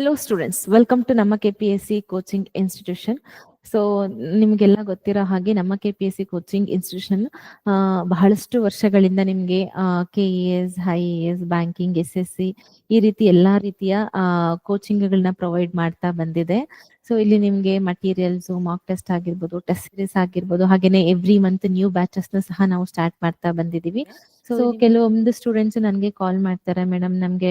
Hello students welcome to ನಮ್ಮ K P S C coaching institution so ನಿಮಗೆಲ್ಲ ಗೊತ್ತಿರೋ ಹಾಗೆ ನಮ್ಮ K P S C coaching institution ಬಹಳಷ್ಟು ವರ್ಷಗಳಿಂದ ನಿಮಗೆ K E S I A S banking S S C ಈ ರೀತಿ ಎಲ್ಲಾ ರೀತಿಯ ಕೋಚಿಂಗ್ಗಳನ್ನ ಪ್ರೊವೈಡ್ ಮಾಡ್ತಾ ಬಂದಿದೆ. ಸೊ ಇಲ್ಲಿ ನಿಮ್ಗೆ ಮಟೀರಿಯಲ್ಸ್ ಮಾಕ್ ಟೆಸ್ಟ್ ಆಗಿರ್ಬೋದು ಟೆಸ್ಟ್ ಸೀರೀಸ್ ಆಗಿರ್ಬೋದು ಹಾಗೇನೆ ಎವ್ರಿ ಮಂತ್ ನ್ಯೂ ಬ್ಯಾಚಸ್ನ ಸಹ ನಾವು ಸ್ಟಾರ್ಟ್ ಮಾಡ್ತಾ ಬಂದಿದೀವಿ ಸೊ ಕೆಲವೊಂದು ಸ್ಟೂಡೆಂಟ್ಸ್ ನನಗೆ ಕಾಲ್ ಮಾಡ್ತಾರೆ ಮೇಡಮ್ ನಮ್ಗೆ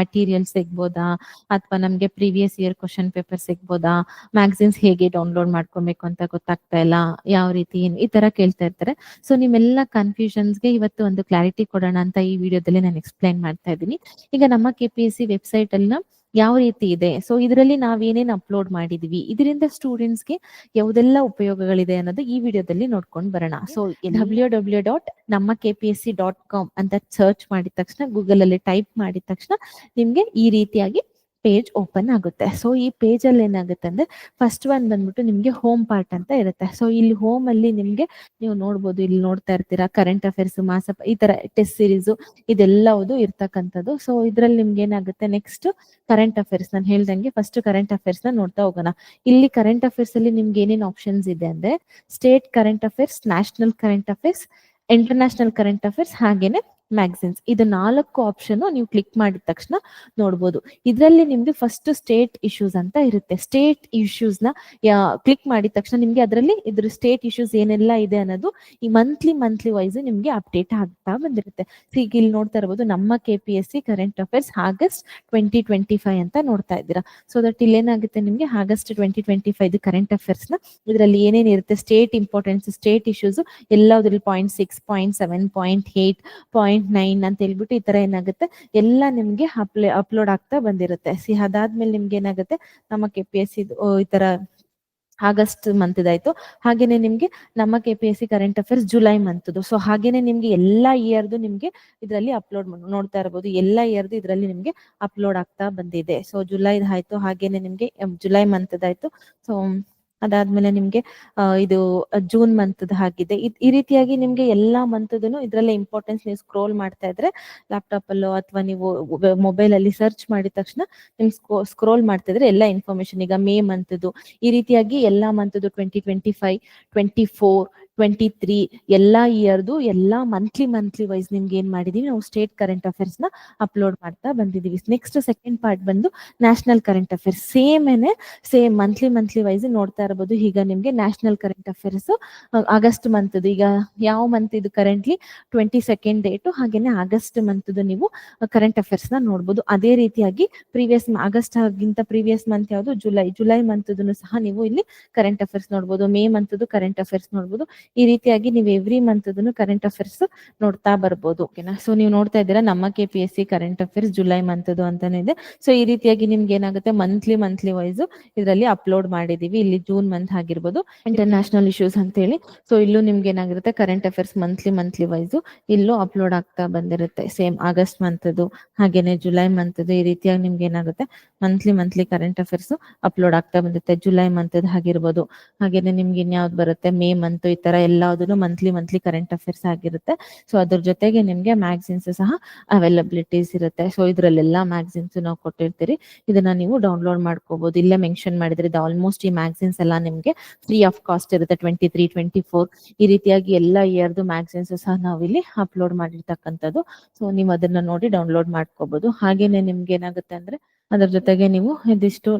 ಮಟೀರಿಯಲ್ ಸಿಗ್ಬೋದಾ? ಅಥವಾ ನಮ್ಗೆ ಪ್ರೀವಿಯಸ್ ಇಯರ್ ಕ್ವಶನ್ ಪೇಪರ್ ಸಿಗ್ಬೋದಾ? ಮ್ಯಾಗಝಿನ್ಸ್ ಹೇಗೆ ಡೌನ್ಲೋಡ್ ಮಾಡ್ಕೊಬೇಕು ಅಂತ ಗೊತ್ತಾಗ್ತಾ ಇಲ್ಲ ಯಾವ ರೀತಿ ಈ ತರ ಕೇಳ್ತಾ ಇರ್ತಾರೆ. ಸೊ ನಿಮ್ಮೆಲ್ಲ ಕನ್ಫ್ಯೂಷನ್ಸ್ಗೆ ಇವತ್ತು ಒಂದು ಕ್ಲಾರಿಟಿ ಕೊಡೋಣ ಅಂತ ಈ ವಿಡಿಯೋದಲ್ಲಿ ನಾನು ಎಕ್ಸ್ಪ್ಲೈನ್ ಮಾಡ್ತಾ ಇದ್ದೀನಿ. ಈಗ ನಮ್ಮ K P S C website ಅನ್ನ ಯಾವ ರೀತಿ ಇದೆ? ಸೊ ಇದರಲ್ಲಿ ನಾವೇನೇನು ಅಪ್ಲೋಡ್ ಮಾಡಿದೀವಿ? ಇದರಿಂದ ಸ್ಟೂಡೆಂಟ್ಸ್ಗೆ ಯಾವುದೆಲ್ಲ ಉಪಯೋಗಗಳಿದೆ ಅನ್ನೋದು ಈ ವಿಡಿಯೋದಲ್ಲಿ ನೋಡ್ಕೊಂಡು ಬರೋಣ. ಸೊ ಡಬ್ಲ್ಯೂ ಡಬ್ಲ್ಯೂ ಡಾಟ್ ನಮ್ಮ K P S C dot com ಅಂತ ಸರ್ಚ್ ಮಾಡಿದ ತಕ್ಷಣ ಗೂಗಲ್ ಅಲ್ಲಿ ಟೈಪ್ ಮಾಡಿದ ತಕ್ಷಣ ನಿಮ್ಗೆ ಈ ರೀತಿಯಾಗಿ ಪೇಜ್ ಓಪನ್ ಆಗುತ್ತೆ. ಸೊ ಈ ಪೇಜ್ ಅಲ್ಲಿ ಏನಾಗುತ್ತೆ ಅಂದ್ರೆ ಫಸ್ಟ್ ಒನ್ ಬಂದ್ಬಿಟ್ಟು ನಿಮ್ಗೆ ಹೋಮ್ ಪಾರ್ಟ್ ಅಂತ ಇರುತ್ತೆ. ಸೊ ಇಲ್ಲಿ ಹೋಮ್ ಅಲ್ಲಿ ನಿಮ್ಗೆ ನೀವು ನೋಡ್ಬೋದು, ಇಲ್ಲಿ ನೋಡ್ತಾ ಇರ್ತೀರಾ ಕರೆಂಟ್ ಅಫೇರ್ಸ್ ಮಾಸ ಈ ತರ ಟೆಸ್ಟ್ ಸೀರೀಸ್ ಇದೆಲ್ಲವುದು ಇರ್ತಕ್ಕಂಥದ್ದು. ಸೊ ಇದ್ರಲ್ಲಿ ನಿಮ್ಗೆ ಏನಾಗುತ್ತೆ ನೆಕ್ಸ್ಟ್ ಕರೆಂಟ್ ಅಫೇರ್ಸ್ ನಾನು ಹೇಳ್ದಂಗೆ ಫಸ್ಟ್ ಕರೆಂಟ್ ಅಫೇರ್ಸ್ನ ನೋಡ್ತಾ ಹೋಗೋಣ. ಇಲ್ಲಿ ಕರೆಂಟ್ ಅಫೇರ್ಸ್ ಅಲ್ಲಿ ನಿಮ್ಗೆ ಏನೇನು ಆಪ್ಷನ್ಸ್ ಇದೆ ಅಂದ್ರೆ state current affairs national current affairs international current affairs ಹಾಗೇನೆ ಮ್ಯಾಗಝಿನ್ಸ್ ಇದು ನಾಲ್ಕು ಆಪ್ಷನ್ ನೀವು ಕ್ಲಿಕ್ ಮಾಡಿದ ತಕ್ಷಣ ನೋಡ್ಬೋದು. ಇದರಲ್ಲಿ ನಿಮ್ದು ಫಸ್ಟ್ ಸ್ಟೇಟ್ ಇಶ್ಯೂಸ್ ಅಂತ ಇರುತ್ತೆ. ಸ್ಟೇಟ್ ಇಶ್ಯೂಸ್ನ ಕ್ಲಿಕ್ ಮಾಡಿದ ತಕ್ಷಣ ನಿಮ್ಗೆ ಅದರಲ್ಲಿ ಇದ್ರ ಸ್ಟೇಟ್ ಇಶ್ಯೂಸ್ ಏನೆಲ್ಲ ಇದೆ ಅನ್ನೋದು ಈ ಮಂತ್ಲಿ ಮಂತ್ಲಿ ವೈಸ್ ನಿಮ್ಗೆ ಅಪ್ಡೇಟ್ ಆಗ್ತಾ ಬಂದಿರುತ್ತೆ. ಈಗ ಇಲ್ಲಿ ನೋಡ್ತಾ ಇರಬಹುದು ನಮ್ಮ K P S C current affairs August twenty twenty five ಅಂತ ನೋಡ್ತಾ ಇದ್ದೀರಾ. ಸೊ ದಟ್ ಇಲ್ಲಿ ಏನಾಗುತ್ತೆ ನಿಮ್ಗೆ? August twenty twenty five current ಅಫೇರ್ಸ್ನ ಇದರಲ್ಲಿ ಏನೇನಿರುತ್ತೆ state importance state issues ಎಲ್ಲದ್ರಲ್ಲಿ point six point seven point eight point nine ಅಂತ ಹೇಳ್ಬಿಟ್ಟು ಈ ತರ ಏನಾಗುತ್ತೆ? ಎಲ್ಲ ನಿಮ್ಗೆ ಅಪ್ಲೇ ಅಪ್ಲೋಡ್ ಆಗ್ತಾ ಬಂದಿರುತ್ತೆ. ಸಿ ಅದಾದ್ಮೇಲೆ ನಿಮ್ಗೆ ಏನಾಗುತ್ತೆ? ನಮ್ಮ ಕೆ ಪಿ ಎಸ್ ಈ ತರ ಆಗಸ್ಟ್ ಮಂತ್ ಇದಾಯ್ತು. ಹಾಗೇನೆ ನಿಮ್ಗೆ ನಮ್ಮ K P S C current affairs July month so ಹಾಗೇನೆ ನಿಮ್ಗೆ ಎಲ್ಲಾ ಇಯರ್ದು ನಿಮ್ಗೆ ಇದರಲ್ಲಿ ಅಪ್ಲೋಡ್ ನೋಡ್ತಾ ಇರಬಹುದು ಎಲ್ಲಾ ಇಯರ್ದು ಇದರಲ್ಲಿ ನಿಮ್ಗೆ ಅಪ್ಲೋಡ್ ಆಗ್ತಾ ಬಂದಿದೆ. ಸೊ ಜುಲೈ ಆಯ್ತು. ಹಾಗೇನೆ ನಿಮ್ಗೆ ಜುಲೈ ಮಂತ್ ಆಯ್ತು ಸೊ ಅದಾದ್ಮೇಲೆ ನಿಮ್ಗೆ ಇದು ಜೂನ್ ಮಂತ್ ಹಾಗಿದೆ. ಈ ರೀತಿಯಾಗಿ ನಿಮ್ಗೆ ಎಲ್ಲಾ ಮಂತ್ ಇದ್ರಲ್ಲೇ ಇಂಪಾರ್ಟೆನ್ಸ್ ನೀವು ಸ್ಕ್ರೋಲ್ ಮಾಡ್ತಾ ಇದ್ರೆ ಲ್ಯಾಪ್ಟಾಪ್ ಅಲ್ಲೋ ಅಥವಾ ನೀವು ಮೊಬೈಲ್ ಅಲ್ಲಿ ಸರ್ಚ್ ಮಾಡಿದ ತಕ್ಷಣ ನಿಮ್ ಸ್ಕ್ರೋಲ್ ಮಾಡ್ತಾ ಇದ್ರೆ ಎಲ್ಲಾ ಇನ್ಫಾರ್ಮೇಶನ್ ಈಗ ಮೇ ಮಂತ್ ಈ ರೀತಿಯಾಗಿ ಎಲ್ಲಾ month twenty twenty five twenty four twenty three ಎಲ್ಲಾ ಇಯರ್ದು ಎಲ್ಲಾ ಮಂತ್ಲಿ ಮಂತ್ಲಿ ವೈಸ್ ನಿಮ್ಗೆ ಏನ್ ಮಾಡಿದೀವಿ? ನಾವು ಸ್ಟೇಟ್ ಕರೆಂಟ್ ಅಫೇರ್ಸ್ನ ಅಪ್ಲೋಡ್ ಮಾಡ್ತಾ ಬಂದಿದೀವಿ. ನೆಕ್ಸ್ಟ್ ಸೆಕೆಂಡ್ ಪಾರ್ಟ್ ಬಂದು ನ್ಯಾಷನಲ್ ಕರೆಂಟ್ ಅಫೇರ್ಸ್ ಸೇಮ್ ಏನೆ ಸೇಮ್ ಮಂತ್ಲಿ ಮಂತ್ಲಿ ವೈಸ್ ನೋಡ್ತಾ ಇರಬಹುದು ಈಗ ನಿಮ್ಗೆ national current affairs August month ಈಗ ಯಾವ ಮಂತ್ ಇದು ಕರೆಂಟ್ಲಿ ಟ್ವೆಂಟಿ ಸೆಕೆಂಡ್ ಡೇಟು ಹಾಗೇನೆ ಆಗಸ್ಟ್ ಮಂತ್ ನೀವು ಕರೆಂಟ್ ಅಫೇರ್ಸ್ನ ನೋಡಬಹುದು ಅದೇ ರೀತಿಯಾಗಿ ಪ್ರೀವಿಯಸ್ ಆಗಸ್ಟ್ ಗಿಂತ ಪ್ರೀವಿಯಸ್ ಮಂತ್ ಯಾವುದು? ಜುಲೈ ಜುಲೈ ಮಂತ್ ಸಹ ನೀವು ಇಲ್ಲಿ ಕರೆಂಟ್ ಅಫೇರ್ಸ್ ನೋಡಬಹುದು ಮೇ ಮಂತ್ ಕರೆಂಟ್ ಅಫೇರ್ಸ್ ನೋಡ್ಬೋದು. ಈ ರೀತಿಯಾಗಿ ನೀವು ಎವ್ರಿ ಮಂತ್ ಕರೆಂಟ್ ಅಫೇರ್ಸ್ ನೋಡ್ತಾ ಬರ್ಬೋದು ಓಕೆನಾ ಸೊ ನೀವು ನೋಡ್ತಾ ಇದ್ದೀರಾ, ನಮ್ಮ K P S C current affairs July month ಅಂತಾನೆ ಇದೆ. ಸೊ ಈ ರೀತಿಯಾಗಿ ನಿಮ್ಗೆ ಏನಾಗುತ್ತೆ ಮಂತ್ಲಿ ಮಂತ್ಲಿ ವೈಸ್ ಇದರಲ್ಲಿ ಅಪ್ಲೋಡ್ ಮಾಡಿದೀವಿ ಇಲ್ಲಿ ಜೂನ್ ಮಂತ್ ಆಗಿರ್ಬೋದು. ಇಂಟರ್ನ್ಯಾಷನಲ್ ಇಶ್ಯೂಸ್ ಅಂತ ಹೇಳಿ ಸೊ ಇಲ್ಲೂ ನಿಮ್ಗೆ ಏನಾಗಿರುತ್ತೆ current affairs monthly monthly wise ಇಲ್ಲೂ ಅಪ್ಲೋಡ್ ಆಗ್ತಾ ಬಂದಿರುತ್ತೆ. ಸೇಮ್ ಆಗಸ್ಟ್ ಮಂತ್ ಹಾಗೇನೆ ಜುಲೈ ಮಂತ್ ಈ ರೀತಿಯಾಗಿ ನಿಮ್ಗೆ ಏನಾಗುತ್ತೆ monthly monthly current affairs upload ಆಗ್ತಾ ಬಂದಿರುತ್ತೆ. ಜುಲೈ ಮಂತ್ ಆಗಿರ್ಬೋದು ಹಾಗೇನೆ ನಿಮ್ಗೆ ಇನ್ಯಾವ್ದು ಬರುತ್ತೆ ಮೇ ಮಂತ್ ಈ ತರ ಎಲ್ಲದನ್ನು ಮಂತ್ಲಿ ಮಂತ್ಲಿ ಕರೆಂಟ್ ಅಫೇರ್ಸ್ ಆಗಿರುತ್ತೆ. ಸೊ ಅದ್ರ ಜೊತೆಗೆ ನಿಮ್ಗೆ ಮ್ಯಾಗ್ಝಿನ್ಸ್ ಸಹ ಅವೈಲಬಿಲಿಟೀಸ್ ಇರುತ್ತೆ. ಸೊ ಇದ್ರಲ್ಲೆಲ್ಲ ಮ್ಯಾಗ್ಝಿನ್ಸ್ ನಾವು ಕೊಟ್ಟಿರ್ತೀರಿ. ಇದನ್ನ ನೀವು ಡೌನ್ಲೋಡ್ ಮಾಡ್ಕೋಬಹುದು ಇಲ್ಲೇ ಮೆನ್ಷನ್ ಮಾಡಿದ್ರೆ ಇದು ಆಲ್ಮೋಸ್ಟ್ ಈ ಮ್ಯಾಗ್ಝಿನ್ಸ್ ಎಲ್ಲ ನಿಮ್ಗೆ ಫ್ರೀ ಆಫ್ ಕಾಸ್ಟ್ ಇರುತ್ತೆ. ಟ್ವೆಂಟಿ ತ್ರೀ ಟ್ವೆಂಟಿ ಫೋರ್ ಈ ರೀತಿಯಾಗಿ ಎಲ್ಲ ಇಯರ್ದು ಮ್ಯಾಗ್ಝಿನ್ಸ್ ಸಹ ನಾವು ಇಲ್ಲಿ ಅಪ್ಲೋಡ್ ಮಾಡಿರ್ತಕ್ಕಂಥದ್ದು. ಸೊ ನೀವು ಅದನ್ನ ನೋಡಿ ಡೌನ್ಲೋಡ್ ಮಾಡ್ಕೋಬಹುದು ಹಾಗೇನೆ ನಿಮ್ಗೆ ಏನಾಗುತ್ತೆ ಅಂದ್ರೆ ಅದ್ರ ಜೊತೆಗೆ ನೀವು ಇದಿಷ್ಟು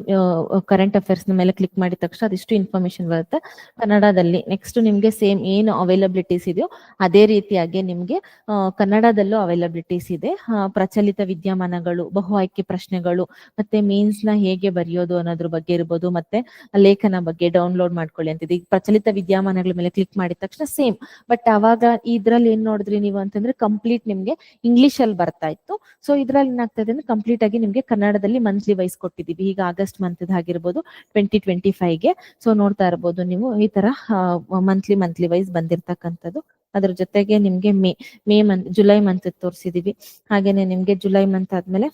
ಕರೆಂಟ್ ಅಫೇರ್ಸ್ ಮೇಲೆ ಕ್ಲಿಕ್ ಮಾಡಿದ ತಕ್ಷಣ ಅದಿಷ್ಟು ಇನ್ಫಾರ್ಮೇಶನ್ ಬರುತ್ತೆ. ಕನ್ನಡದಲ್ಲಿ ನೆಕ್ಸ್ಟ್ ನಿಮ್ಗೆ ಸೇಮ್ ಏನು ಅವೈಲಬಿಲಿಟೀಸ್ ಇದೆಯೋ ಅದೇ ರೀತಿಯಾಗಿ ನಿಮ್ಗೆ ಕನ್ನಡದಲ್ಲೂ ಅವೈಲಬಿಲಿಟೀಸ್ ಇದೆ. ಪ್ರಚಲಿತ ವಿದ್ಯಮಾನಗಳು, ಬಹು ಆಯ್ಕೆ ಪ್ರಶ್ನೆಗಳು, ಮತ್ತೆ ಮೀನ್ಸ್ನ ಹೇಗೆ ಬರೆಯೋದು ಅನ್ನೋದ್ರ ಬಗ್ಗೆ ಇರ್ಬೋದು, ಮತ್ತೆ ಲೇಖನ ಬಗ್ಗೆ ಡೌನ್ಲೋಡ್ ಮಾಡ್ಕೊಳ್ಳಿ ಅಂತಿದೆ ಈಗ ಪ್ರಚಲಿತ ವಿದ್ಯಮಾನಗಳ ಮೇಲೆ ಕ್ಲಿಕ್ ಮಾಡಿದ ತಕ್ಷಣ ಸೇಮ್ ಬಟ್ ಅವಾಗ ಇದ್ರಲ್ಲಿ ಏನ್ ನೋಡಿದ್ರಿ ನೀವು ಅಂತಂದ್ರೆ ಕಂಪ್ಲೀಟ್ ನಿಮ್ಗೆ ಇಂಗ್ಲಿಷ್ ಅಲ್ಲಿ ಬರ್ತಾ ಇತ್ತು. ಸೊ ಇದ್ರಲ್ಲಿ ಏನಾಗ್ತದೆ ಅಂದ್ರೆ ಕಂಪ್ಲೀಟ್ ಆಗಿ ನಿಮ್ಗೆ ಕನ್ನಡದಲ್ಲಿ ಮಂತ್ಲಿ ವೈಸ್ ಕೊಟ್ಟಿದ್ದೀವಿ. ಈಗ ಆಗಸ್ಟ್ ಮಂತ್ ಆಗಿರ್ಬೋದು ಟ್ವೆಂಟಿ ಟ್ವೆಂಟಿ ಫೈವ್ಗೆ ಸೊ ನೋಡ್ತಾ ಇರ್ಬೋದು ನೀವು ಈ ತರ ಮಂತ್ಲಿ ಮಂತ್ಲಿ ವೈಸ್ ಬಂದಿರ್ತಕ್ಕಂಥದ್ದು. ಅದ್ರ ಜೊತೆಗೆ ನಿಮ್ಗೆ May May month July month ತೋರಿಸಿದೀವಿ. ಹಾಗೇನೆ ನಿಮ್ಗೆ ಜುಲೈ ಮಂತ್ ಆದ್ಮೇಲೆ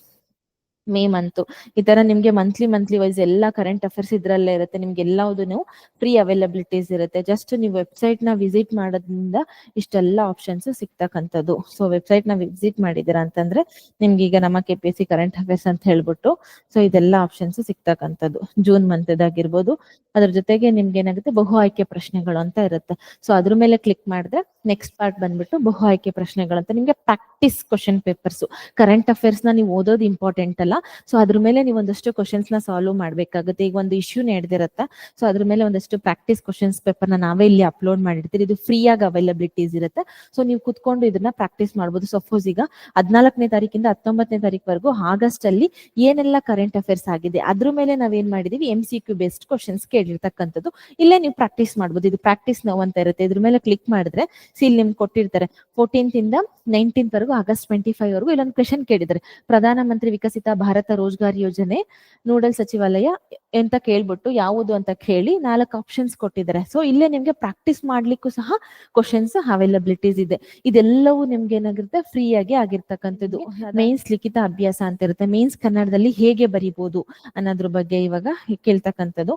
ಮೇ ಮಂತ್ ಈ ತರ ನಿಮ್ಗೆ ಮಂತ್ಲಿ ಮಂತ್ಲಿ ವೈಸ್ ಎಲ್ಲ ಕರೆಂಟ್ ಅಫೇರ್ಸ್ ಇದ್ರಲ್ಲೇ ಇರುತ್ತೆ. ನಿಮ್ಗೆ ಎಲ್ಲಾವುದು ಫ್ರೀ ಅವೈಲಬಿಲಿಟೀಸ್ ಇರುತ್ತೆ. ಜಸ್ಟ್ ನೀವು ವೆಬ್ಸೈಟ್ನ ವಿಸಿಟ್ ಮಾಡೋದ್ರಿಂದ ಇಷ್ಟೆಲ್ಲ ಆಪ್ಷನ್ಸ್ ಸಿಗ್ತಕ್ಕಂಥದ್ದು. ಸೊ ವೆಬ್ಸೈಟ್ನ ವಿಸಿಟ್ ಮಾಡಿದಿರಾ ಅಂತಂದ್ರೆ ನಿಮ್ಗೆ ಈಗ ನಮ್ಮ K P C current affairs ಅಂತ ಹೇಳ್ಬಿಟ್ಟು ಸೊ ಇದೆಲ್ಲ ಆಪ್ಷನ್ಸ್ ಸಿಗ್ತಕ್ಕಂಥದ್ದು. ಜೂನ್ ಮಂತ್ ಆಗಿರ್ಬೋದು ಅದ್ರ ಜೊತೆಗೆ ನಿಮ್ಗೆ ಏನಾಗುತ್ತೆ? ಬಹು ಆಯ್ಕೆ ಪ್ರಶ್ನೆಗಳು ಅಂತ ಇರುತ್ತೆ. ಸೊ ಅದ್ರ ಮೇಲೆ ಕ್ಲಿಕ್ ಮಾಡಿದ್ರೆ ನೆಕ್ಸ್ಟ್ ಪಾರ್ಟ್ ಬಂದ್ಬಿಟ್ಟು ಬಹು ಆಯ್ಕೆ ಪ್ರಶ್ನೆಗಳು ಅಂತ ನಿಮ್ಗೆ ಪ್ರಾಕ್ಟೀಸ್ ಕ್ವಶನ್ ಪೇಪರ್ಸ್ ಕರೆಂಟ್ ಅಫೇರ್ಸ್ನ ನೀವು ಓದೋದು ಇಂಪಾರ್ಟೆಂಟ್ ಅಲ್ಲ. ಸೊ ಅದ್ರ ಮೇಲೆ ನೀವು ಒಂದಷ್ಟು ಕ್ವಶನ್ಸ್ನ ಸಾಲ್ವ್ ಮಾಡ್ಬೇಕಾಗುತ್ತೆ. ಈಗ ಒಂದು ಇಶ್ಯೂ ನಡೆದಿರತ್ತ? ಸೊ ಅದ್ರ ಮೇಲೆ ಒಂದಷ್ಟು ಪ್ರಾಕ್ಟೀಸ್ ಕ್ವಶನ್ಸ್ ಪೇಪರ್ನ ನಾವೇ ಇಲ್ಲಿ ಅಪ್ಲೋಡ್ ಮಾಡಿರ್ತೀವಿ ಇದು ಫ್ರೀ ಆಗಿ ಅವೈಲಬಿಲಿಟೀಸ್ ಇರುತ್ತೆ. ಸೊ ನೀವು ಕುತ್ಕೊಂಡು ಇದನ್ನ ಪ್ರಾಕ್ಟೀಸ್ ಮಾಡ್ಬೋದು. ಸಪೋಸ್ ಈಗ ಹದಿನಾಲ್ಕನೇ ತಾರೀಕಿಂದ ಹತ್ತೊಂಬತ್ತನೇ ತಾರೀಕುವರೆಗೂ ಆಗಸ್ಟ್ ಅಲ್ಲಿ ಏನೆಲ್ಲ ಕರೆಂಟ್ ಅಫೇರ್ಸ್ ಆಗಿದೆ? ಅದ್ರ ಮೇಲೆ ನಾವೇನ್ ಮಾಡಿದೀವಿ? M C Q based questions ಕೇಳಿರ್ತಕ್ಕಂಥದ್ದು. ಇಲ್ಲೇ ನೀವು ಪ್ರಾಕ್ಟೀಸ್ ಮಾಡ್ಬೋದು. ಇದು ಪ್ರಾಕ್ಟೀಸ್ ನೋವು ಅಂತ ಇರುತ್ತೆ. ಇದ್ರ ಮೇಲೆ ಕ್ಲಿಕ್ ಮಾಡಿದ್ರೆ ಇಲ್ಲಿ ನಿಮ್ಗೆ ಕೊಟ್ಟಿರ್ತಾರೆ. ಫೋರ್ಟೀನ್ತ್ ಇಂದ ನೈನ್ಟೀನ್ತ್ ವರೆಗೂ ಆಗಸ್ಟ್ ಟ್ವೆಂಟಿ ಫೈವ್ ವರೆಗೂ ಇಲ್ಲೊಂದು ಕ್ವೆಶನ್ ಕೇಳಿದ್ದಾರೆ. ಪ್ರಧಾನಮಂತ್ರಿ ವಿಕಸಿತ ಭಾರತ ರೋಜ್ಗಾರ್ ಯೋಜನೆ ನೋಡಲ್ ಸಚಿವಾಲಯ ಅಂತ ಕೇಳ್ಬಿಟ್ಟು ಯಾವುದು ಅಂತ ಕೇಳಿ ನಾಲ್ಕು ಆಪ್ಷನ್ಸ್ ಕೊಟ್ಟಿದ್ದಾರೆ. ಸೊ ಇಲ್ಲೇ ನಿಮ್ಗೆ ಪ್ರಾಕ್ಟೀಸ್ ಮಾಡ್ಲಿಕ್ಕೂ ಸಹ ಕ್ವಶನ್ಸ್ ಅವೈಲಬಿಲಿಟೀಸ್ ಇದೆ. ಇದೆಲ್ಲವೂ ನಿಮ್ಗೆ ಏನಾಗಿರುತ್ತೆ ಫ್ರೀ ಆಗಿ ಆಗಿರ್ತಕ್ಕಂಥದ್ದು. ಮೇನ್ಸ್ ಲಿಖಿತ ಅಭ್ಯಾಸ ಅಂತ ಇರುತ್ತೆ. ಮೇನ್ಸ್ ಕನ್ನಡದಲ್ಲಿ ಹೇಗೆ ಬರಿಬಹುದು ಅನ್ನೋದ್ರ ಬಗ್ಗೆ ಇವಾಗ ಕೇಳ್ತಕ್ಕಂಥದ್ದು.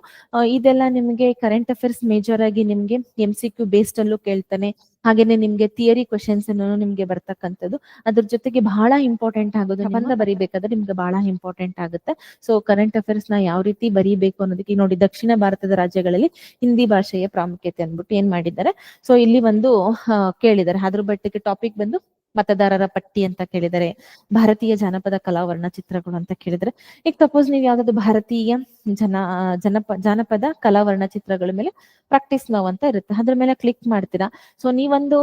ಇದೆಲ್ಲ ನಿಮ್ಗೆ ಕರೆಂಟ್ ಅಫೇರ್ಸ್ ಮೇಜರ್ ಆಗಿ ನಿಮ್ಗೆ ಎಂ ಸಿ ಕ್ಯೂ ಬೇಸ್ಡ್ ಅಲ್ಲೂ ಕೇಳ್ತಾನೆ. ಹಾಗೇನೆ ನಿಮ್ಗೆ ಥಿಯರಿ ಕ್ವಶನ್ಸ್ ನಿಮ್ಗೆ ಬರ್ತಕ್ಕಂಥದ್ದು. ಅದ್ರ ಜೊತೆಗೆ ಬಹಳ ಇಂಪಾರ್ಟೆಂಟ್ ಆಗೋದು ಪ್ರಬಂಧ ಬರಿಬೇಕಾದ್ರೆ ನಿಮ್ಗೆ ಬಹಳ ಇಂಪಾರ್ಟೆಂಟ್ ಆಗುತ್ತೆ. ಸೊ ಕರೆಂಟ್ ಅಫೇರ್ಸ್ನ ಯಾವ ರೀತಿ ಬರೀಬೇಕು ಅನ್ನೋದಕ್ಕೆ ನೋಡಿ ದಕ್ಷಿಣ ಭಾರತದ ರಾಜ್ಯಗಳಲ್ಲಿ ಹಿಂದಿ ಭಾಷೆಯ ಪ್ರಾಮುಖ್ಯತೆ ಅಂದ್ಬಿಟ್ಟು ಏನ್ ಮಾಡಿದ್ದಾರೆ? ಸೊ ಇಲ್ಲಿ ಒಂದು ಕೇಳಿದ್ದಾರೆ. ಅದ್ರ ಬಟ್ಟೆಗೆ ಟಾಪಿಕ್ ಬಂದು ಮತದಾರರ ಪಟ್ಟಿ ಅಂತ ಕೇಳಿದರೆ, ಭಾರತೀಯ ಜಾನಪದ ಕಲಾ ವರ್ಣಚಿತ್ರಗಳು ಅಂತ ಕೇಳಿದ್ರೆ, ಈಗ ಸಪೋಸ್ ನೀವು ಯಾವ್ದಾದ್ರು ಭಾರತೀಯ ಜನ, ಜನಪ, ಜಾನಪದ ಕಲಾ ವರ್ಣಚಿತ್ರಗಳ ಮೇಲೆ ಪ್ರಾಕ್ಟೀಸ್ ನಾವು ಅಂತ ಇರುತ್ತೆ. ಅದ್ರ ಮೇಲೆ ಕ್ಲಿಕ್ ಮಾಡ್ತೀರಾ? ಸೊ ನೀವೊಂದು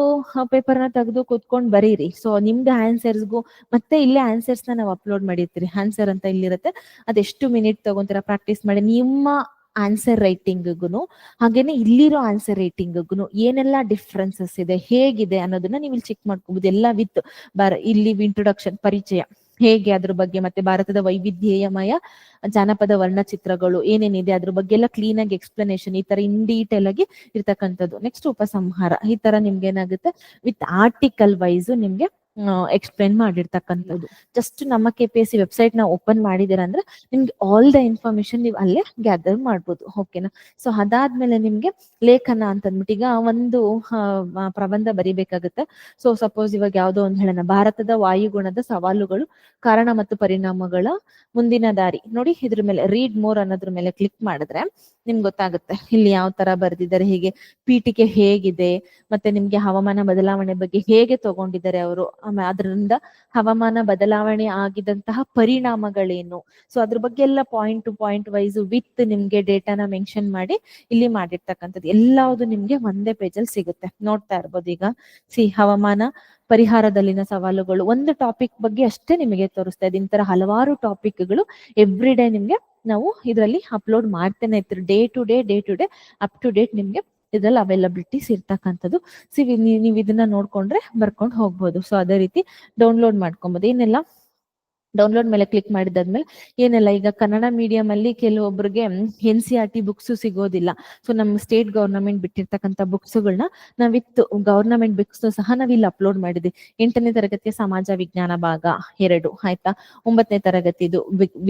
ಪೇಪರ್ನ ತೆಗೆದು ಕೂತ್ಕೊಂಡು ಬರೀರಿ. ಸೊ ನಿಮ್ದು ಆನ್ಸರ್ಸ್ಗೂ ಮತ್ತೆ ಇಲ್ಲೇ ಆನ್ಸರ್ಸ್ನ ನಾವು ಅಪ್ಲೋಡ್ ಮಾಡಿರ್ತೀರಿ. ಆನ್ಸರ್ ಅಂತ ಇಲ್ಲಿರುತ್ತೆ. ಅದೆಷ್ಟು ಮಿನಿಟ್ ತಗೊಂತೀರಾ ಪ್ರಾಕ್ಟೀಸ್ ಮಾಡಿ? ನಿಮ್ಮ ಆನ್ಸರ್ ರೈಟಿಂಗ್ಗೂ ಹಾಗೇನೆ ಇಲ್ಲಿರೋ ಆನ್ಸರ್ ರೈಟಿಂಗ್ಗೂ ಏನೆಲ್ಲ ಡಿಫ್ರೆನ್ಸಸ್ ಇದೆ, ಹೇಗಿದೆ ಅನ್ನೋದನ್ನ ನೀವು ಇಲ್ಲಿ ಚೆಕ್ ಮಾಡ್ಕೋಬಹುದು ಎಲ್ಲ ವಿತ್ ಬಾರ ಇಲ್ಲಿ ಇಂಟ್ರೊಡಕ್ಷನ್ ಪರಿಚಯ, ಹೇಗೆ ಅದ್ರ ಬಗ್ಗೆ, ಮತ್ತೆ ಭಾರತದ ವೈವಿಧ್ಯಮಯ ಜಾನಪದ ವರ್ಣಚಿತ್ರಗಳು ಏನೇನಿದೆ, ಅದ್ರ ಬಗ್ಗೆ ಎಲ್ಲ ಕ್ಲೀನ್ ಆಗಿ ಎಕ್ಸ್ಪ್ಲನೇಷನ್ ಈ ತರ ಇನ್ ಡೀಟೇಲ್ ಆಗಿ ಇರ್ತಕ್ಕಂಥದ್ದು. ನೆಕ್ಸ್ಟ್ ಉಪಸಂಹಾರ, ಈ ತರ ನಿಮ್ಗೆ ಏನಾಗುತ್ತೆ ವಿತ್ ಆರ್ಟಿಕಲ್ ವೈಸ್ ನಿಮ್ಗೆ ಎಕ್ಸ್ಪ್ಲೇನ್ ಮಾಡಿರ್ತಕ್ಕಂಥದ್ದು. ಜಸ್ಟ್ ನಮ್ಮ ಕೆ ಪಿ ಎಸ್ ಸಿ ವೆಬ್ಸೈಟ್ನ ಓಪನ್ ಮಾಡಿದೀರ ಅಂದ್ರೆ ನಿಮ್ಗೆ ಆಲ್ ದ ಇನ್ಫಾರ್ಮೇಶನ್ ನೀವು ಅಲ್ಲೇ ಗ್ಯಾದರ್ ಮಾಡ್ಬೋದು. ಓಕೆನಾ ಸೊ ಅದಾದ್ಮೇಲೆ ನಿಮ್ಗೆ ಲೇಖನ ಅಂತ ಅಂದ್ಬಿಟ್ಟು ಈಗ ಒಂದು ಪ್ರಬಂಧ ಬರಿಬೇಕಾಗುತ್ತೆ. ಸೊ ಸಪೋಸ್ ಇವಾಗ ಯಾವ್ದೋ ಒಂದು ಹೇಳೋಣ. ಭಾರತದ ವಾಯುಗುಣದ ಸವಾಲುಗಳು, ಕಾರಣ ಮತ್ತು ಪರಿಣಾಮಗಳ ಮುಂದಿನ ದಾರಿ. ನೋಡಿ ಇದ್ರ ಮೇಲೆ ರೀಡ್ ಮೋರ್ ಅನ್ನೋದ್ರ ಮೇಲೆ ಕ್ಲಿಕ್ ಮಾಡಿದ್ರೆ ನಿಮ್ಗೆ ಗೊತ್ತಾಗುತ್ತೆ. ಇಲ್ಲಿ ಯಾವ ತರ ಬರ್ದಿದ್ದಾರೆ, ಹೀಗೆ ಪೀಠಿಕೆ ಹೇಗಿದೆ, ಮತ್ತೆ ನಿಮ್ಗೆ ಹವಾಮಾನ ಬದಲಾವಣೆ ಬಗ್ಗೆ ಹೇಗೆ ತಗೊಂಡಿದ್ದಾರೆ ಅವರು. ಅದರಿಂದ ಹವಾಮಾನ ಬದಲಾವಣೆ ಆಗಿದಂತಹ ಪರಿಣಾಮಗಳೇನು? ಸೊ ಅದ್ರ ಬಗ್ಗೆ ಎಲ್ಲ point to point wise with ನಿಮ್ಗೆ ಡೇಟಾನ ಮೆನ್ಷನ್ ಮಾಡಿ ಇಲ್ಲಿ ಮಾಡಿರ್ತಕ್ಕಂಥದ್ದು. ಎಲ್ಲಾವುದು ನಿಮ್ಗೆ ಒಂದೇ ಪೇಜಲ್ಲಿ ಸಿಗುತ್ತೆ. ನೋಡ್ತಾ ಇರ್ಬೋದು ಈಗ. ಸಿ, ಹವಾಮಾನ ಪರಿಹಾರದಲ್ಲಿನ ಸವಾಲುಗಳು. ಒಂದು ಟಾಪಿಕ್ ಬಗ್ಗೆ ಅಷ್ಟೇ ನಿಮಗೆ ತೋರಿಸ್ತಾ ಇದೆ ಇಂತರ ಹಲವಾರು ಟಾಪಿಕ್ಗಳು ಎವ್ರಿ ಡೇ ನಿಮ್ಗೆ ನಾವು ಇದರಲ್ಲಿ ಅಪ್ಲೋಡ್ ಮಾಡ್ತೇನೆ ಇರ್ತೀರಿ day to day day to day up to date ನಿಮ್ಗೆ ಇದ್ರಲ್ಲಿ ಅವೈಲಬಿಲಿಟೀಸ್ ಇರ್ತಕ್ಕಂಥದ್ದು. ಸಿ ನೀವು ಇದನ್ನ ನೋಡ್ಕೊಂಡ್ರೆ ಬರ್ಕೊಂಡು ಹೋಗ್ಬೋದು. ಸೊ ಅದೇ ರೀತಿ ಡೌನ್ಲೋಡ್ ಮಾಡ್ಕೊಬೋದು. ಏನೆಲ್ಲ ಡೌನ್ಲೋಡ್ ಮೇಲೆ ಕ್ಲಿಕ್ ಮಾಡಿದಾದ್ಮೇಲೆ ಏನೆಲ್ಲ ಈಗ ಕನ್ನಡ ಮೀಡಿಯಂ ಅಲ್ಲಿ ಕೆಲವೊಬ್ಬರಿಗೆ N C R T books ಸಿಗೋದಿಲ್ಲ. ಸೊ ನಮ್ಮ ಸ್ಟೇಟ್ ಗವರ್ನಮೆಂಟ್ ಬಿಟ್ಟಿರ್ತಕ್ಕಂಥ ಬುಕ್ಸ್ಗಳನ್ನ ನಾವು ವಿತ್ ಗವರ್ನಮೆಂಟ್ ಬುಕ್ಸ್ ಸಹ ನಾವಿಲ್ಲಿ ಅಪ್ಲೋಡ್ ಮಾಡಿದ್ವಿ. ಎಂಟನೇ ತರಗತಿಯ ಸಮಾಜ ವಿಜ್ಞಾನ ಭಾಗ ಎರಡು, ಆಯ್ತಾ? ಒಂಬತ್ತನೇ ತರಗತಿದು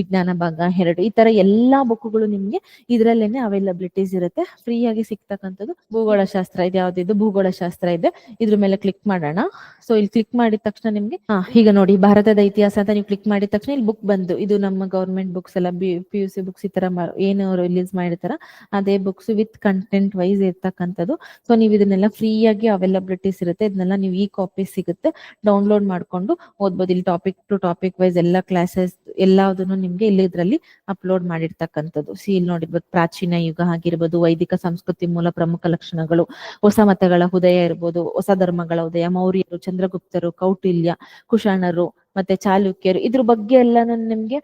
ವಿಜ್ಞಾನ ಭಾಗ ಎರಡು. ಈ ತರ ಎಲ್ಲಾ ಬುಕ್ಗಳು ನಿಮ್ಗೆ ಇದ್ರಲ್ಲೇನೆ ಅವೈಲಬಿಲಿಟೀಸ್ ಇರುತ್ತೆ. ಫ್ರೀ ಆಗಿ ಸಿಗ್ತಕ್ಕಂಥದ್ದು ಭೂಗೋಳಶಾಸ್ತ್ರ ಇದೆ ಭೂಗೋಳ ಭೂಗೋಳಶಾಸ್ತ್ರ ಇದೆ. ಇದ್ರ ಮೇಲೆ ಕ್ಲಿಕ್ ಮಾಡೋಣ. ಸೊ ಇಲ್ಲಿ ಕ್ಲಿಕ್ ಮಾಡಿದ ತಕ್ಷಣ ನಿಮ್ಗೆ ಈಗ ನೋಡಿ, ಭಾರತದ ಇತಿಹಾಸ ಅಂತ ನೀವು ಕ್ಲಿಕ್ ಮಾಡಿದ ತಕ್ಷಣ ಇಲ್ಲಿ ಬುಕ್ ಬಂದು, ಇದು ನಮ್ಮ ಗವರ್ಮೆಂಟ್ ಬುಕ್ಸ್ ಎಲ್ಲ B P U C books ಈ ತರ ಏನು ರಿಲೀಸ್ ಮಾಡಿರ್ತಾರ, ಅದೇ ಬುಕ್ಸ್ ವಿತ್ ಕಂಟೆಂಟ್ ವೈಸ್ ಇರ್ತಕ್ಕಂಥದ್ದು. ಸೊ ನೀವು ಇದನ್ನೆಲ್ಲ ಫ್ರೀ ಆಗಿ ಅವೈಲಬಿಲಿಟೀಸ್ ಇರುತ್ತೆ. ಇದನ್ನೆಲ್ಲ ನೀವು ಈ ಕಾಪಿ ಸಿಗುತ್ತೆ. ಡೌನ್ಲೋಡ್ ಮಾಡ್ಕೊಂಡು ಓದ್ಬೋದು. ಇಲ್ಲಿ ಟಾಪಿಕ್ ಟು ಟಾಪಿಕ್ ವೈಸ್ ಎಲ್ಲ ಕ್ಲಾಸಸ್ ಎಲ್ಲದನ್ನು ನಿಮ್ಗೆ ಇಲ್ಲಿ ಇದರಲ್ಲಿ ಅಪ್ಲೋಡ್ ಮಾಡಿರ್ತಕ್ಕಂಥದ್ದು. ಸಿ ಇಲ್ಲಿ ನೋಡಿರ್ಬೋದು ಪ್ರಾಚೀನ ಯುಗ ಆಗಿರ್ಬೋದು, ವೈದಿಕ ಸಂಸ್ಕೃತಿ ಮೂಲ ಪ್ರಮುಖ ಲಕ್ಷಣಗಳು. ಹೊಸ ಮತಗಳ ಉದಯ ಇರ್ಬೋದು, ಹೊಸ ಧರ್ಮಗಳ ಉದಯ, ಮೌರ್ಯರು, ಚಂದ್ರಗುಪ್ತರು, ಕೌಟಿಲ್ಯ, ಕುಶಾಣರು ಮತ್ತೆ ಚಾಲುಕ್ಯರು ಇದ್ರ ಬಗ್ಗೆ ಎಲ್ಲಾನು ನಿಮ್ಗೆ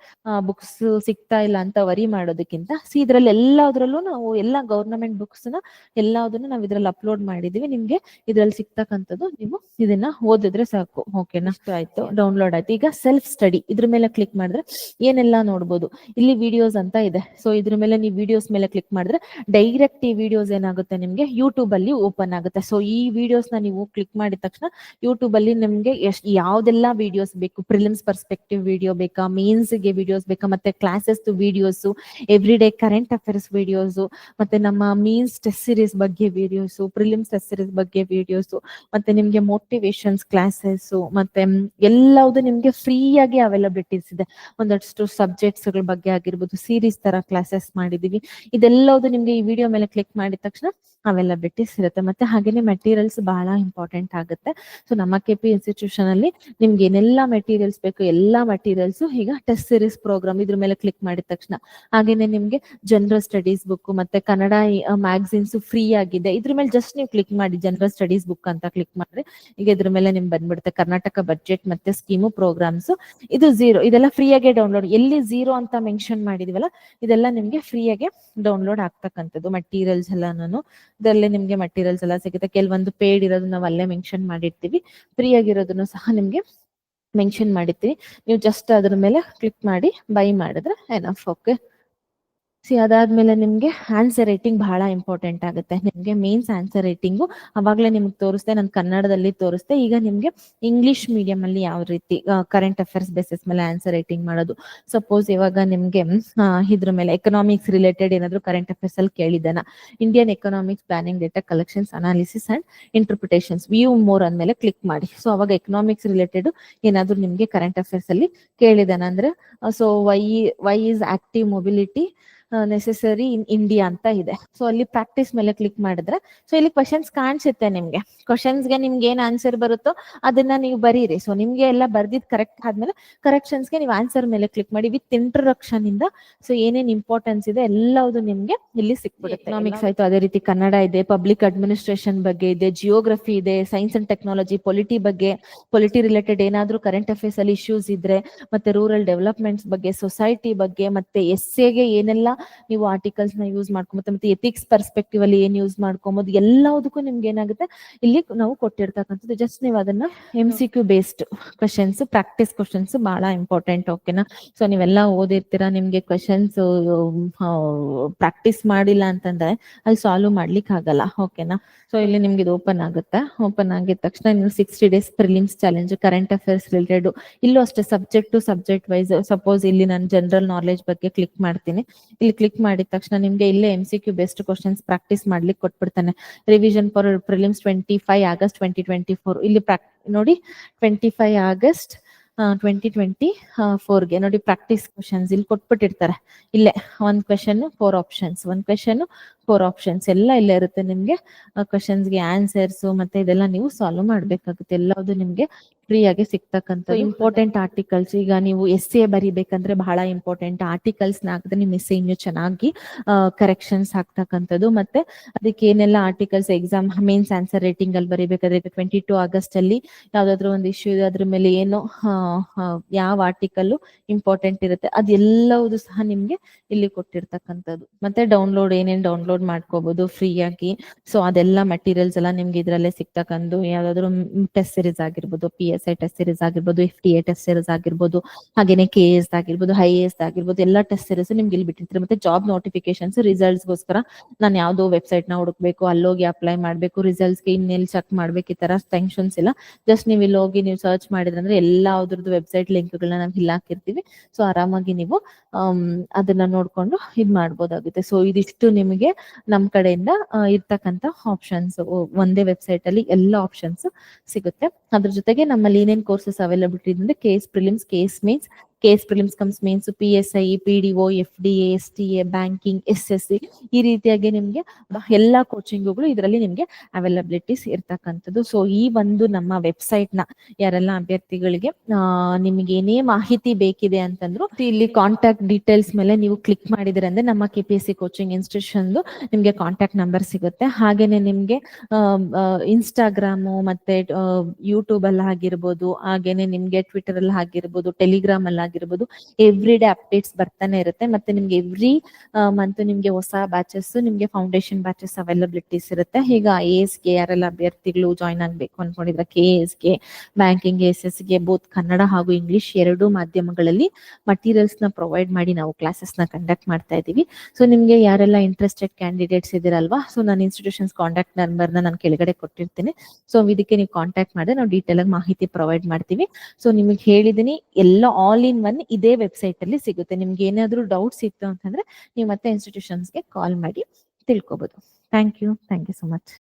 ಬುಕ್ಸ್ ಸಿಗ್ತಾ ಇಲ್ಲ ಅಂತ ವರಿ ಮಾಡೋದಕ್ಕಿಂತ ಸಿ ಇದ್ರಲ್ಲಿ ಎಲ್ಲಾದ್ರಲ್ಲೂ ನಾವು ಎಲ್ಲಾ ಗವರ್ನಮೆಂಟ್ ಬುಕ್ಸ್ನ ಎಲ್ಲಾದನ್ನು ನಾವು ಇದ್ರಲ್ಲಿ ಅಪ್ಲೋಡ್ ಮಾಡಿದೀವಿ. ನಿಮ್ಗೆ ಇದ್ರಲ್ಲಿ ಸಿಗ್ತಕ್ಕಂಥದ್ದು ನೀವು ಇದನ್ನ ಓದಿದ್ರೆ ಸಾಕು. ಓಕೆನಾ ಆಯ್ತು. ಡೌನ್ಲೋಡ್ ಆಯ್ತು. ಈಗ ಸೆಲ್ಫ್ ಸ್ಟಡಿ ಇದ್ರ ಮೇಲೆ ಕ್ಲಿಕ್ ಮಾಡಿದ್ರೆ ಏನೆಲ್ಲ ನೋಡ್ಬೋದು? ಇಲ್ಲಿ ವಿಡಿಯೋಸ್ ಅಂತ ಇದೆ. ಸೊ ಇದ್ರ ಮೇಲೆ ನೀವು ವಿಡಿಯೋಸ್ ಮೇಲೆ ಕ್ಲಿಕ್ ಮಾಡಿದ್ರೆ ಡೈರೆಕ್ಟ್ ಈ ವಿಡಿಯೋಸ್ ಏನಾಗುತ್ತೆ ನಿಮ್ಗೆ? ಯೂಟ್ಯೂಬ್ ಅಲ್ಲಿ ಓಪನ್ ಆಗುತ್ತೆ. ಸೊ ಈ ವಿಡಿಯೋಸ್ನ ನೀವು ಕ್ಲಿಕ್ ಮಾಡಿದ ತಕ್ಷಣ ಯೂಟ್ಯೂಬ್ ಅಲ್ಲಿ ನಿಮ್ಗೆ ಎಷ್ಟ್ ಯಾವ್ದೆಲ್ಲ ವಿಡಿಯೋಸ್ ಬೇಕು ಪ್ರಿಲಿಮ್ಸ್ ಪರ್ಸ್ಪೆಕ್ಟಿವ್ ವಿಡಿಯೋ ಬೇಕಾ? ಮೇನ್ಸ್ಗೆ ವಿಡಿಯೋಸ್ ಬೇಕಾ? ಮತ್ತೆ classes videos every day current affairs videos ಮತ್ತೆ ನಮ್ಮ ಮೀನ್ಸ್ ಟೆಸ್ಟ್ ಸೀರೀಸ್ ಬಗ್ಗೆ ವಿಡಿಯೋಸ್ ಪ್ರಿಲಿಮ್ಸ್ ಟೆಸ್ಟ್ ಸೀರೀಸ್ ಬಗ್ಗೆ ವಿಡಿಯೋಸ್ ಮತ್ತೆ ನಿಮ್ಗೆ ಮೋಟಿವೇಶನ್ಸ್ ಕ್ಲಾಸಸ್ ಮತ್ತೆ ಎಲ್ಲವೂ ನಿಮ್ಗೆ ಫ್ರೀ ಆಗಿ ಅವೈಲಬಿಲಿಟೀಸ್ ಇದೆ. ಒಂದಷ್ಟು ಸಬ್ಜೆಕ್ಟ್ಸ್ ಬಗ್ಗೆ ಆಗಿರ್ಬೋದು ಸೀರೀಸ್ ತರ ಕ್ಲಾಸಸ್ ಮಾಡಿದೀವಿ. ಇದೆಲ್ಲವೂ ನಿಮ್ಗೆ ಈ ವಿಡಿಯೋ ಮೇಲೆ ಕ್ಲಿಕ್ ಮಾಡಿದ ತಕ್ಷಣ ಅವೈಲಬಿಲಿಟೀಸ್ ಇರುತ್ತೆ ಮತ್ತೆ ಹಾಗೇನೆ ಮೆಟೀರಿಯಲ್ಸ್ ಬಹಳ ಇಂಪಾರ್ಟೆಂಟ್ ಆಗುತ್ತೆ. ಸೊ ನಮ್ಮ ಕೆ ಪಿ ಇನ್ಸ್ಟಿಟ್ಯೂಷನ್ ಅಲ್ಲಿ ನಿಮ್ಗೆ ಏನೆಲ್ಲಾ ಮೆಟೀರಿಯಲ್ಸ್ ಬೇಕು, ಎಲ್ಲಾ ಮೆಟೀರಿಯಲ್ಸ್ ಈಗ ಟೆಸ್ಟ್ ಸೀರೀಸ್ ಪ್ರೋಗ್ರಾಮ್ ಇದ್ರ ಮೇಲೆ ಕ್ಲಿಕ್ ಮಾಡಿದ ತಕ್ಷಣ. ಹಾಗೇನೆ ನಿಮ್ಗೆ ಜನರಲ್ ಸ್ಟಡೀಸ್ ಬುಕ್ ಮತ್ತೆ ಕನ್ನಡ ಮ್ಯಾಗಝಿನ್ಸ್ ಫ್ರೀ ಆಗಿದೆ. ಇದ್ರ ಮೇಲೆ ಜಸ್ಟ್ ನೀವು ಕ್ಲಿಕ್ ಮಾಡಿ ಜನರಲ್ ಸ್ಟಡೀಸ್ ಬುಕ್ ಅಂತ ಕ್ಲಿಕ್ ಮಾಡಿದ್ರೆ ಈಗ ಇದ್ರ ಮೇಲೆ ನಿಮ್ಗೆ ಬಂದ್ಬಿಡುತ್ತೆ ಕರ್ನಾಟಕ ಬಜೆಟ್ ಮತ್ತೆ ಸ್ಕೀಮು ಪ್ರೋಗ್ರಾಮ್ಸ್ ಇದು ಜೀರೋ ಇದೆಲ್ಲ ಫ್ರೀ ಆಗಿ ಡೌನ್ಲೋಡ್ ಎಲ್ಲಿ ಝೀರೋ ಅಂತ ಮೆನ್ಷನ್ ಮಾಡಿದೀವಲ್ಲ, ಇದೆಲ್ಲ ನಿಮ್ಗೆ ಫ್ರೀ ಆಗಿ ಡೌನ್ಲೋಡ್ ಆಗ್ತಕ್ಕಂಥದ್ದು ಮಟೀರಿಯಲ್ಸ್ ಎಲ್ಲ ನಾನು ಇದರಲ್ಲೇ ನಿಮ್ಗೆ ಮಟೀರಿಯಲ್ಸ್ ಎಲ್ಲ ಸಿಗುತ್ತೆ. ಕೆಲವೊಂದು ಪೇಡ್ ಇರೋದು ನಾವು ಅಲ್ಲೇ ಮೆನ್ಷನ್ ಮಾಡಿರ್ತೀವಿ. ಫ್ರೀ ಆಗಿರೋದನ್ನು ಸಹ ನಿಮ್ಗೆ ಮೆನ್ಷನ್ ಮಾಡಿರ್ತೀವಿ. ನೀವು ಜಸ್ಟ್ ಅದ್ರ ಮೇಲೆ ಕ್ಲಿಕ್ ಮಾಡಿ ಬೈ ಮಾಡಿದ್ರೆ ಎನಫ್ ಓಕೆ ಸಿ ಅದಾದ್ಮೇಲೆ ನಿಮ್ಗೆ ಆನ್ಸರ್ ರೈಟಿಂಗ್ ಬಹಳ ಇಂಪಾರ್ಟೆಂಟ್ ಆಗುತ್ತೆ. ನಿಮ್ಗೆ ಮೇನ್ಸ್ ಆನ್ಸರ್ ರೈಟಿಂಗು ಅವಾಗ್ಲೇ ನಿಮ್ಗೆ ತೋರಿಸ್ದೆ, ನಾನು ಕನ್ನಡದಲ್ಲಿ ತೋರಿಸ್ದೆ. ಈಗ ನಿಮ್ಗೆ ಇಂಗ್ಲಿಷ್ ಮೀಡಿಯಂ ಅಲ್ಲಿ ಯಾವ ರೀತಿ ಕರೆಂಟ್ ಅಫೇರ್ಸ್ ಬೇಸಿಸ್ ಮೇಲೆ ಆನ್ಸರ್ ರೈಟಿಂಗ್ ಮಾಡೋದು. ಸಪೋಸ್ ಇವಾಗ ನಿಮ್ಗೆ ಇದ್ರ ಮೇಲೆ ಎಕನಾಮಿಕ್ಸ್ ರಿಲೇಟೆಡ್ ಏನಾದ್ರು ಕರೆಂಟ್ ಅಫೇರ್ಸ್ ಅಲ್ಲಿ ಕೇಳಿದ್ದಾನ? Indian economics planning data collections analysis and interpretations view more ಅಂದ್ಮೇಲೆ ಕ್ಲಿಕ್ ಮಾಡಿ. ಸೊ ಅವಾಗ ಎಕನಾಮಿಕ್ಸ್ ರಿಲೇಟೆಡ್ ಏನಾದ್ರು ನಿಮ್ಗೆ ಕರೆಂಟ್ ಅಫೇರ್ಸ್ ಅಲ್ಲಿ ಕೇಳಿದಾನ ಅಂದ್ರೆ so why why is active mobility necessary in India ಅಂತ ಇದೆ. ಸೊ ಅಲ್ಲಿ ಪ್ರಾಕ್ಟೀಸ್ ಮೇಲೆ ಕ್ಲಿಕ್ ಮಾಡಿದ್ರೆ ಸೊ ಇಲ್ಲಿ ಕ್ವಶನ್ಸ್ ಕಾಣಿಸುತ್ತೆ ನಿಮ್ಗೆ. ಕ್ವಶನ್ಸ್ಗೆ ನಿಮ್ಗೆ ಏನ್ ಆನ್ಸರ್ ಬರುತ್ತೋ ಅದನ್ನ ನೀವು ಬರೀರಿ. ಸೊ ನಿಮ್ಗೆ ಎಲ್ಲ ಬರ್ದಿದ್ ಕರೆಕ್ಟ್ ಆದ್ಮೇಲೆ ಕರೆಕ್ಷನ್ಸ್ಗೆ ನೀವು ಆನ್ಸರ್ ಮೇಲೆ ಕ್ಲಿಕ್ ಮಾಡಿ ವಿತ್ ಇಂಟ್ರೊಡಕ್ಷನ್ ಇಂದ ಸೊ ಏನೇನ್ ಇಂಪಾರ್ಟೆನ್ಸ್ ಇದೆ ಎಲ್ಲವುದು ನಿಮ್ಗೆ ಇಲ್ಲಿ ಸಿಕ್ಬಿಡುತ್ತೆ. ಎಕನಾಮಿಕ್ಸ್ ಆಯ್ತು ಅದೇ ರೀತಿ ಕನ್ನಡ ಇದೆ ಪಬ್ಲಿಕ್ ಅಡ್ಮಿನಿಸ್ಟ್ರೇಷನ್ ಬಗ್ಗೆ ಇದೆ ಜಿಯೋಗ್ರಫಿ ಇದೆ ಸೈನ್ಸ್ ಅಂಡ್ ಟೆಕ್ನಾಲಜಿ ಪೊಲಿಟಿ ಬಗ್ಗೆ ಪೊಲಿಟಿ ರಿಲೇಟೆಡ್ ಏನಾದ್ರೂ ಕರೆಂಟ್ ಅಫೇರ್ಸ್ ಅಲ್ಲಿ ಇಶ್ಯೂಸ್ ಇದ್ರೆ ಮತ್ತೆ ರೂರಲ್ ಡೆವಲಪ್ಮೆಂಟ್ಸ್ ಬಗ್ಗೆ ಸೊಸೈಟಿ ಬಗ್ಗೆ ಮತ್ತೆ ಎಸ್ಗೆ ಏನೆಲ್ಲ ನೀವು ಆರ್ಟಿಕಲ್ಸ್ನ ಯೂಸ್ ಮಾಡ್ಕೊಂಬೋದು ಮತ್ತೆ ಎಥಿಕ್ಸ್ ಪರ್ಸ್ಪೆಕ್ಟಿವ್ ಅಲ್ಲಿ ಏನ್ ಯೂಸ್ ಮಾಡ್ಕೊಬೋದು ಎಲ್ಲದಕ್ಕೂ ನಿಮ್ಗೆ ಏನಾಗುತ್ತೆ ಇಲ್ಲಿ ನಾವು ಕೊಟ್ಟಿರ್ತಕ್ಕಂಥದ್ದು ಜಸ್ಟ್ ನೀವು ಅದನ್ನ M C Q based questions practice questions ಬಹಳ ಇಂಪಾರ್ಟೆಂಟ್ ಓಕೆನಾ ಸೊ ನೀವೆಲ್ಲ ಓದಿರ್ತೀರಾ ನಿಮ್ಗೆ ಕ್ವಶನ್ಸ್ ಪ್ರಾಕ್ಟೀಸ್ ಮಾಡಿಲ್ಲ ಅಂತಂದ್ರೆ ಅಲ್ಲಿ ಸಾಲ್ವ್ ಮಾಡ್ಲಿಕ್ಕೆ ಆಗಲ್ಲ ಓಕೆನಾ ಸೊ ಇಲ್ಲಿ ನಿಮ್ಗೆ ಇದು ಓಪನ್ ಆಗುತ್ತೆ? ಓಪನ್ ಆಗಿದ ತಕ್ಷಣ ನೀವು sixty days prelims challenge current affairs related ಇಲ್ಲೂ ಅಷ್ಟೇ subject to subject wise suppose ಇಲ್ಲಿ ನಾನು ಜನರಲ್ ನಾಲೆಜ್ ಬಗ್ಗೆ ಕ್ಲಿಕ್ ಮಾಡ್ತೀನಿ. ಇಲ್ಲಿ ಕ್ಲಿಕ್ ಮಾಡಿದ ತಕ್ಷಣ ನಿಮ್ಗೆ ಇಲ್ಲೇ M C Q based questions practice ಮಾಡ್ಲಿಕ್ಕೆ ಕೊಟ್ಬಿಡ್ತಾನೆ. Revision for prelims twenty five August twenty twenty four ಇಲ್ಲಿ ಪ್ರಾಕ್ ನೋಡಿ twenty five August twenty twenty ಫೋರ್ಗೆ ನೋಡಿ ಪ್ರಾಕ್ಟೀಸ್ ಕ್ವಶನ್ಸ್ ಇಲ್ಲಿ ಕೊಟ್ಬಿಟ್ಟಿರ್ತಾರೆ. ಇಲ್ಲೇ ಒಂದ್ ಕ್ವೆಶನ್ ಫೋರ್ ಆಪ್ಷನ್ಸ್ ಒಂದ್ ಕ್ವೆಶನ್ ಫೋರ್ ಆಪ್ಷನ್ಸ್ ಎಲ್ಲ ಇಲ್ಲ ಇರುತ್ತೆ ನಿಮ್ಗೆ ಕ್ವಶನ್ಸ್ಗೆ ಆನ್ಸರ್ಸ್ ಮತ್ತೆ ಇದೆಲ್ಲ ನೀವು ಸಾಲ್ವ್ ಮಾಡ್ಬೇಕಾಗುತ್ತೆ. ಎಲ್ಲವುದು ನಿಮ್ಗೆ ಫ್ರೀ ಆಗಿ ಸಿಗ್ತಕ್ಕಂಥ ಇಂಪಾರ್ಟೆಂಟ್ ಆರ್ಟಿಕಲ್ಸ್ ಈಗ ನೀವು ಎಸ್ ಎ ಬರಿಬೇಕಂದ್ರೆ ಬಹಳ ಇಂಪಾರ್ಟೆಂಟ್ ಆರ್ಟಿಕಲ್ಸ್ನ ಹಾಕಿದ್ರೆ ನಿಮ್ ಎಸ್ ಇನ್ನು ಚೆನ್ನಾಗಿ ಕರೆಕ್ಷನ್ಸ್ ಆಗ್ತಕ್ಕಂಥದ್ದು. ಮತ್ತೆ ಅದಕ್ಕೆ ಏನೆಲ್ಲ articles exam mains answer writing ಅಲ್ಲಿ ಬರಿಬೇಕಾದ್ರೆ ಟ್ವೆಂಟಿ ಟು ಆಗಸ್ಟ್ ಅಲ್ಲಿ ಯಾವ್ದಾದ್ರು ಒಂದು ಇಶ್ಯೂ ಇದೆ ಅದ್ರ ಮೇಲೆ ಏನು ಯಾವ ಆರ್ಟಿಕಲ್ ಇಂಪಾರ್ಟೆಂಟ್ ಇರುತ್ತೆ ಅದೆಲ್ಲವುದು ಸಹ ನಿಮ್ಗೆ ಇಲ್ಲಿ ಕೊಟ್ಟಿರ್ತಕ್ಕಂಥದ್ದು. ಮತ್ತೆ ಡೌನ್ಲೋಡ್ ಏನೇನ್ ಡೌನ್ಲೋಡ್ ಮಾಡ್ಕೋಬಹುದು ಫ್ರೀ ಆಗಿ. ಸೊ ಅದೆಲ್ಲ ಮೆಟೀರಿಯಲ್ಸ್ ಎಲ್ಲ ನಿಮ್ಗೆ ಇದ್ರಲ್ಲೇ ಸಿಗ್ತಕ್ಕಂದು ಯಾವ್ದಾದ್ರು ಟೆಸ್ಟ್ ಸೀರೀಸ್ ಆಗಿರ್ಬೋದು P S I test series ಆಗಿರ್ಬೋದು F T A test series ಆಗಿರ್ಬೋದು, ಹಾಗೇನೆ ಕೆ ಎಸ್ ಆಗಿರ್ಬೋದು ಹೈ ಎಸ್ ಆಗಿರ್ಬೋದು, ಎಲ್ಲ ಟೆಸ್ಟ್ ಸೀರೀಸ್ ನಿಮ್ಗೆ ಇಲ್ಲಿ ಬಿಟ್ಟಿರ್ತಾರೆ. ಮತ್ತೆ ಜಾಬ್ ನೋಟಿಫಿಕೇಶನ್ಸ್ ರಿಸಲ್ಟ್ಸ್ಗೋಸ್ಕರ ನಾನು ಯಾವ್ದೋ ವೆಬ್ಸೈಟ್ನ ಹುಡುಕ್ಬೇಕು, ಅಲ್ಲೋಗಿ ಅಪ್ಲೈ ಮಾಡ್ಬೇಕು ರಿಸಲ್ಟ್ಸ್ಗೆ ಇನ್ನೆಲ್ಲಿ ಚೆಕ್ ಮಾಡ್ಬೇಕು, ಈ ತರ ಟೆನ್ಷನ್ಸ್ ಇಲ್ಲ. ಜಸ್ಟ್ ನೀವು ಇಲ್ಲಿ ಹೋಗಿ ನೀವು ಸರ್ಚ್ ಮಾಡಿದ್ರಂದ್ರೆ ಎಲ್ಲಾ ಅದ್ರದ್ದು ವೆಬ್ಸೈಟ್ ಲಿಂಕ್ ಗಳನ್ನ ನಾವು ಇಲ್ಲಿ ಹಾಕಿರ್ತೀವಿ. ಸೊ ಆರಾಮಾಗಿ ನೀವು ಅದನ್ನ ನೋಡ್ಕೊಂಡು ಇದ್ ಮಾಡ್ಬೋದಾಗುತ್ತೆ. ಸೊ ಇದಿಷ್ಟು ನಿಮಗೆ ನಮ್ ಕಡೆಯಿಂದ ಇರ್ತಕ್ಕಂತ ಆಪ್ಷನ್ಸ್ ಒಂದೇ ವೆಬ್ಸೈಟ್ ಅಲ್ಲಿ ಎಲ್ಲ ಆಪ್ಷನ್ಸ್ ಸಿಗುತ್ತೆ. ಅದ್ರ ಜೊತೆಗೆ ನಮ್ಮಲ್ಲಿ ಏನೇನ್ ಕೋರ್ಸಸ್ ಅವೈಲಬಿಲಿಟಿ ಇದೆ KAS prelims KAS mains KAS prelims cum mains P S I P D O F D S T A banking S S C ಈ ರೀತಿಯಾಗಿ ನಿಮ್ಗೆ ಎಲ್ಲ ಕೋಚಿಂಗ್ಗಳು ಇದರಲ್ಲಿ ನಿಮ್ಗೆ ಅವೈಲಬಿಲಿಟೀಸ್ ಇರ್ತಕ್ಕಂಥದ್ದು. ಸೊ ಈ ಒಂದು ನಮ್ಮ ವೆಬ್ಸೈಟ್ನ ಯಾರೆಲ್ಲ ಅಭ್ಯರ್ಥಿಗಳಿಗೆ ನಿಮ್ಗೆ ಏನೇ ಮಾಹಿತಿ ಬೇಕಿದೆ ಅಂತಂದ್ರು ಇಲ್ಲಿ ಕಾಂಟ್ಯಾಕ್ಟ್ ಡೀಟೇಲ್ಸ್ ಮೇಲೆ ನೀವು ಕ್ಲಿಕ್ ಮಾಡಿದ್ರೆ ಅಂದ್ರೆ ನಮ್ಮ K P S C coaching institution ನಿಮ್ಗೆ ಕಾಂಟ್ಯಾಕ್ಟ್ ನಂಬರ್ ಸಿಗುತ್ತೆ. ಹಾಗೇನೆ ನಿಮ್ಗೆ ಇನ್ಸ್ಟಾಗ್ರಾಮ್ ಮತ್ತೆ ಯೂಟ್ಯೂಬ್ ಅಲ್ಲಿ ಆಗಿರ್ಬೋದು, ಹಾಗೇನೆ ನಿಮ್ಗೆ ಟ್ವಿಟರ್ ಅಲ್ಲಿ ಆಗಿರ್ಬೋದು ಟೆಲಿಗ್ರಾಮ್ ಅಲ್ಲಿ ಆಗಿರ್ಬೋದು ಎವ್ರಿ ಡೇ ಅಪ್ಡೇಟ್ಸ್ ಬರ್ತಾನೆ ಇರುತ್ತೆ. ಮತ್ತೆ ನಿಮ್ಗೆ ಎವ್ರಿ ಮಂತ್ ನಿಮ್ಗೆ ಹೊಸ ಬ್ಯಾಚಸ್ ನಿಮ್ಗೆ ಫೌಂಡೇಶನ್ ಬ್ಯಾಚಸ್ ಅವೈಲಬಿಲಿಟೀಸ್ ಇರುತ್ತೆ. ಈಗ ಐ ಎಸ್ಗೆ ಯಾರೆಲ್ಲ ಅಭ್ಯರ್ಥಿಗಳು ಜಾಯ್ನ್ ಆಗ್ಬೇಕು ಅನ್ಕೊಂಡಿದ್ರೆ ಕೆ ಎಸ್ಗೆ ಬ್ಯಾಂಕಿಂಗ್ ಎಸ್ ಎಸ್ಗೆ ಬೋತ್ ಕನ್ನಡ ಹಾಗೂ ಇಂಗ್ಲಿಷ್ ಎರಡು ಮಾಧ್ಯಮಗಳಲ್ಲಿ ಮಟೀರಿಯಲ್ಸ್ನ ಪ್ರೊವೈಡ್ ಮಾಡಿ ನಾವು ಕ್ಲಾಸಸ್ನ ಕಂಡಕ್ಟ್ ಮಾಡ್ತಾ ಇದೀವಿ ಸೊ ನಿಮ್ಗೆ ಯಾರೆಲ್ಲ ಇಂಟ್ರೆಸ್ಟೆಡ್ ಕ್ಯಾಂಡಿಡೇಟ್ಸ್ ಇದಿರಲ್ವಾ ಸೊ ನಾನು ಇನ್ಸ್ಟಿಟ್ಯೂಷನ್ಸ್ ಕಾಂಟ್ಯಾಕ್ಟ್ ನಂಬರ್ನ ನಾನು ಕೆಳಗಡೆ ಕೊಟ್ಟಿರ್ತೀನಿ. ಸೊ ಇದಕ್ಕೆ ನೀವು ಕಾಂಟ್ಯಾಕ್ಟ್ ಮಾಡಿದ್ರೆ ನಾವು ಡೀಟೇಲ್ ಆಗಿ ಮಾಹಿತಿ ಪ್ರೊವೈಡ್ ಮಾಡ್ತೀವಿ. ಸೊ ನಿಮಗೆ ಹೇಳಿದೀನಿ ಎಲ್ಲ ಆಲ್ ಇನ್ ಒನ್ ಇದೇ ವೆಬ್ಸೈಟ್ ಅಲ್ಲಿ ಸಿಗುತ್ತೆ. ನಿಮ್ಗೆ ಏನಾದ್ರೂ ಡೌಟ್ಸ್ ಇತ್ತು ಅಂತಂದ್ರೆ ನೀವು ಮತ್ತೆ ಇನ್ಸ್ಟಿಟ್ಯೂಷನ್ಸ್ಗೆ ಕಾಲ್ ಮಾಡಿ ತಿಳ್ಕೊಬಹುದು thank you thank you so much